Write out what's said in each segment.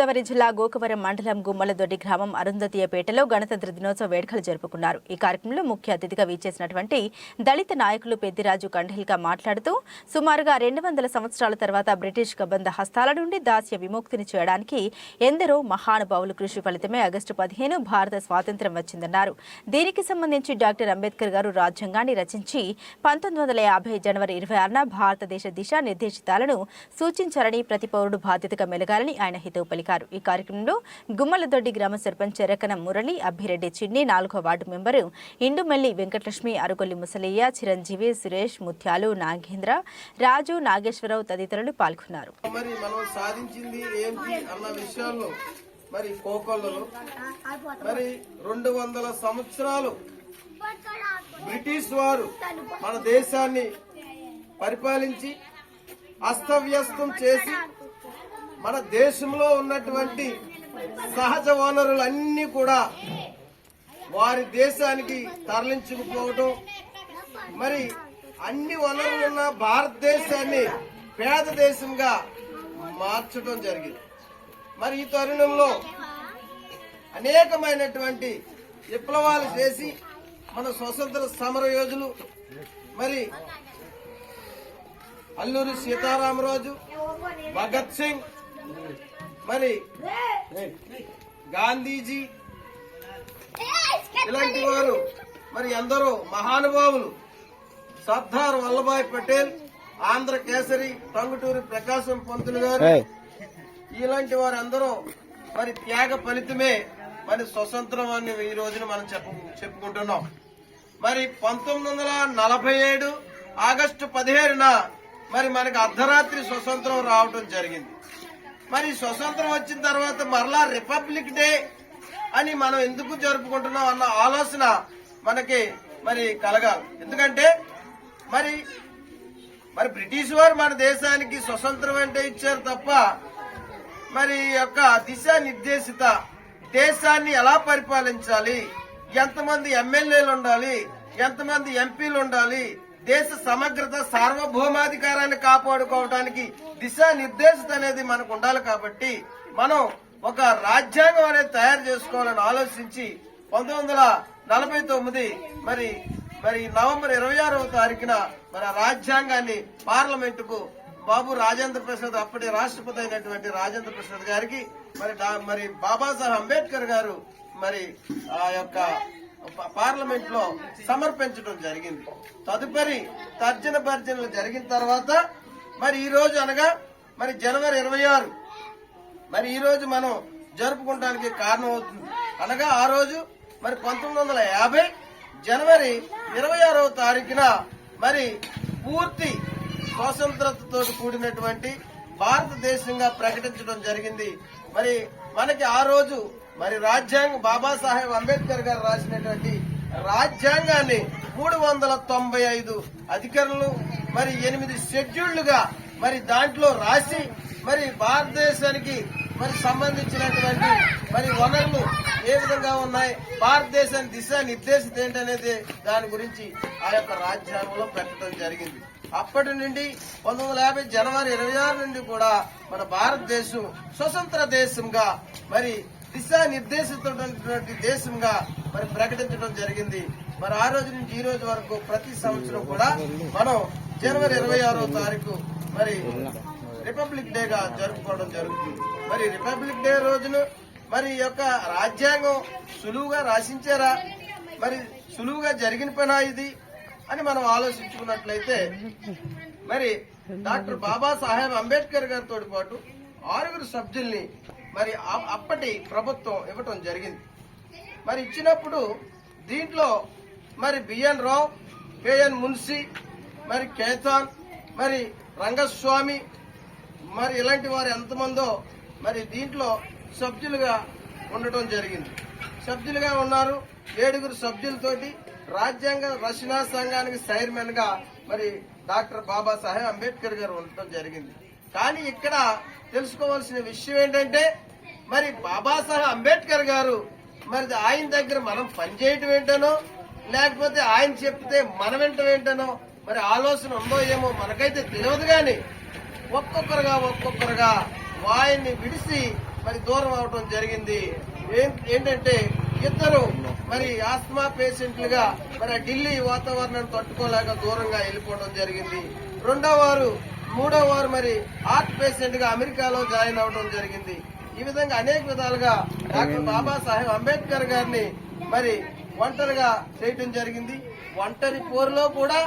గోదావరి జిల్లా గోకవరం మండలం గుమ్మలదొడ్డి గ్రామం అరుంధతీయపేటలో గణతంత్ర దినోత్సవ వేడుకలు జరుపుకున్నారు. ఈ కార్యక్రమంలో ముఖ్య అతిథిగా వీచేసినటువంటి దళిత నాయకులు పెద్దిరాజు కండహిల్క మాట్లాడుతూ సుమారుగా రెండు వందల సంవత్సరాల తర్వాత బ్రిటిష్ కబంధ హస్తాల నుండి దాస్య విముక్తిని చేయడానికి ఎందరో మహానుభావులు కృషి ఫలితమే ఆగస్టు పదిహేను భారత స్వాతంత్ర్యం వచ్చిందన్నారు. దీనికి సంబంధించి డాక్టర్ అంబేద్కర్ గారు రాజ్యాంగాన్ని రచించి పంతొమ్మిది వందల యాభై జనవరి ఇరవై ఆరున భారతదేశ దిశా నిర్దేశితాలను సూచించాలని ప్రతి పౌరుడు బాధ్యతగా మెలగాలని ఆయన హితవు పలికారు. ఈ కార్యక్రమంలో గుమ్మలదొడ్డి గ్రామ సర్పంచ్ చెరకన మురళి అభిరెడ్డి చిన్ని నాలుగో వార్డు మెంబరు ఇండుమల్లి వెంకటలక్ష్మి అరుగొల్లి ముసలయ్య చిరంజీవి సురేష్ ముత్యాలు నాగేంద్ర రాజు నాగేశ్వరరావు తదితరులు పాల్గొన్నారు. మరి మనం సాధించింది ఏంటి అన్న విషయాల్లో మరి కోకొల్లలో. మరి రెండు వందల సంవత్సరాలు బ్రిటిష్ వారు మన దేశాన్ని పరిపాలించి అస్తవ్యస్తం చేసి మన దేశంలో ఉన్నటువంటి సహజ వనరులన్నీ కూడా వారి దేశానికి తరలించుకుపోవడం మరి అన్ని వనరులు ఉన్న భారతదేశాన్ని పేద దేశంగా మార్చడం జరిగింది. మరి ఈ తరుణంలో అనేకమైనటువంటి విప్లవాలు చేసి మన స్వతంత్ర సమర యోధులు మరి అల్లూరి సీతారామరాజు భగత్ సింగ్ మరి గాంధీజీ ఇలాంటి వారు మరి ఎందరో మహానుభావులు సర్దార్ వల్లభాయ్ పటేల్ ఆంధ్ర కేసరి టంగుటూరి ప్రకాశం పంతులు గారు ఇలాంటి వారు అందరూ మరి త్యాగ ఫలితమే మరి స్వతంత్రం అని ఈ రోజున మనం చెప్పు చెప్పుకుంటున్నాం. మరి పంతొమ్మిది వందల నలభై ఏడు ఆగస్టు పదిహేడున మరి మనకి అర్ధరాత్రి స్వతంత్రం రావడం జరిగింది. మరి స్వతంత్రం వచ్చిన తర్వాత మరలా రిపబ్లిక్ డే అని మనం ఎందుకు జరుపుకుంటున్నాం అన్న ఆలోచన మనకి మరి కలగాలి. ఎందుకంటే మరి మరి బ్రిటిష్ వారు మన దేశానికి స్వతంత్రం అంటే ఇచ్చారు తప్ప మరి యొక్క దిశా నిర్దేశిత దేశాన్ని ఎలా పరిపాలించాలి? ఎంతమంది ఎమ్మెల్యేలు ఉండాలి? ఎంతమంది ఎంపీలు ఉండాలి? దేశ సమగ్రత సార్వభౌమాధికారాన్ని కాపాడుకోవడానికి దిశా నిర్దేశిత అనేది మనకు ఉండాలి కాబట్టి మనం ఒక రాజ్యాంగం అనేది తయారు చేసుకోవాలని ఆలోచించి పంతొమ్మిది వందల నలభై తొమ్మిది మరి మరి నవంబర్ ఇరవై ఆరవ తారీఖున మన రాజ్యాంగాన్ని పార్లమెంటుకు బాబు రాజేంద్ర ప్రసాద్ అప్పటి రాష్ట్రపతి అయినటువంటి రాజేంద్ర ప్రసాద్ గారికి మరి మరి బాబాసాహెబ్ అంబేద్కర్ గారు మరి ఆ యొక్క పార్లమెంట్లో సమర్పించడం జరిగింది. తదుపరి తర్జన భర్జనలు జరిగిన తర్వాత మరి ఈ రోజు అనగా మరి జనవరి ఇరవై ఆరు. మరి ఈ రోజు మనం జరుపుకోవడానికి కారణం అవుతుంది. అనగా ఆ రోజు మరి పంతొమ్మిది వందల యాభై జనవరి ఇరవై ఆరవ తారీఖున మరి పూర్తి స్వతంత్రతతో కూడినటువంటి భారతదేశంగా ప్రకటించడం జరిగింది. మరి మనకి ఆ రోజు మరి రాజ్యాంగం బాబాసాహెబ్ అంబేద్కర్ గారు రాసినటువంటి రాజ్యాంగాన్ని మూడు వందల తొంభై ఐదు అధికారులు మరి ఎనిమిది షెడ్యూళ్ళుగా మరి దాంట్లో రాసి మరి భారతదేశానికి మరి సంబంధించినటువంటి మరి వనరులు ఏ విధంగా ఉన్నాయి భారతదేశాన్ని దిశ నిర్దేశిత ఏంటనేది దాని గురించి ఆ యొక్క రాజ్యాంగంలో పెట్టడం జరిగింది. అప్పటి నుండి పంతొమ్మిది వందల యాభై జనవరి ఇరవై ఆరు నుండి కూడా మన భారతదేశం స్వతంత్ర దేశంగా మరి దిశా నిర్దేశితమైనటువంటి దేశంగా మరి ప్రకటించడం జరిగింది. మరి ఆ రోజు నుంచి ఈ రోజు వరకు ప్రతి సంవత్సరం కూడా మనం జనవరి ఇరవై ఆరో తారీఖు మరి రిపబ్లిక్ డే గా జరుపుకోవడం జరుగుతుంది. మరి రిపబ్లిక్ డే రోజున మరి యొక్క రాజ్యాంగం సులువుగా రాసించారా? మరి సులువుగా జరిగిన పనా ఇది? అని మనం ఆలోచించుకున్నట్లయితే మరి డాక్టర్ బాబాసాహెబ్ అంబేద్కర్ గారితో పాటు ఆరుగురు సభ్యుల్ని మరి అప్పటి ప్రభుత్వం ఇవ్వటం జరిగింది. మరి ఇచ్చినప్పుడు దీంట్లో మరి బిఎన్ రావు కేఎన్ మున్సి మరి కేతాన్ మరి రంగస్వామి మరి ఇలాంటి వారు ఎంతమందో మరి దీంట్లో సభ్యులుగా ఉండటం జరిగింది. సభ్యులుగా ఉన్నారు ఏడుగురు సభ్యులతోటి రాజ్యాంగ రచనా సంఘానికి చైర్మన్గా మరి డాక్టర్ బాబాసాహెబ్ అంబేద్కర్ గారు ఉండటం జరిగింది. కానీ ఇక్కడ తెలుసుకోవాల్సిన విషయం ఏంటంటే మరి బాబాసాహెబ్ అంబేద్కర్ గారు మరి ఆయన దగ్గర మనం పనిచేయటం ఏంటనో లేకపోతే ఆయన చెప్తే మనం వింటం ఏంటనో మరి ఆలోచన ఉందో ఏమో మనకైతే తెలియదు కానీ ఒక్కొక్కరుగా ఒక్కొక్కరుగా ఆయన్ని విడిసి మరి దూరం అవటం జరిగింది. ఏంటంటే ఇద్దరు మరి ఆస్మా పేషెంట్లుగా మరి ఢిల్లీ వాతావరణాన్ని తట్టుకోలేక దూరంగా వెళ్ళిపోవడం జరిగింది. రెండో వారు మూడో వారు మరి హార్ట్ పేషెంట్గా అమెరికాలో జాయిన్ అవడం జరిగింది. ఈ విధంగా అనేక విధాలుగా డాక్టర్ బాబాసాహెబ్ అంబేద్కర్ గారిని మరి ఒంటరిగా చేయటం జరిగింది. ఒంటరి పోరులో కూడా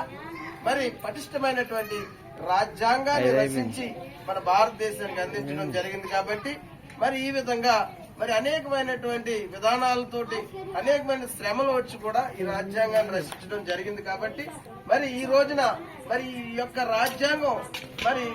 మరి పటిష్టమైనటువంటి రాజ్యాంగాన్ని రచించి మన భారతదేశానికి అందించడం జరిగింది కాబట్టి మరి ఈ విధంగా మరి అనేకమైనటువంటి విధానాలతోటి అనేకమైన శ్రమలు వచ్చి కూడా ఈ రాజ్యాంగాన్ని రచించడం జరిగింది కాబట్టి మరి ఈ రోజున మరి ఈ యొక్క రాజ్యాంగం మరి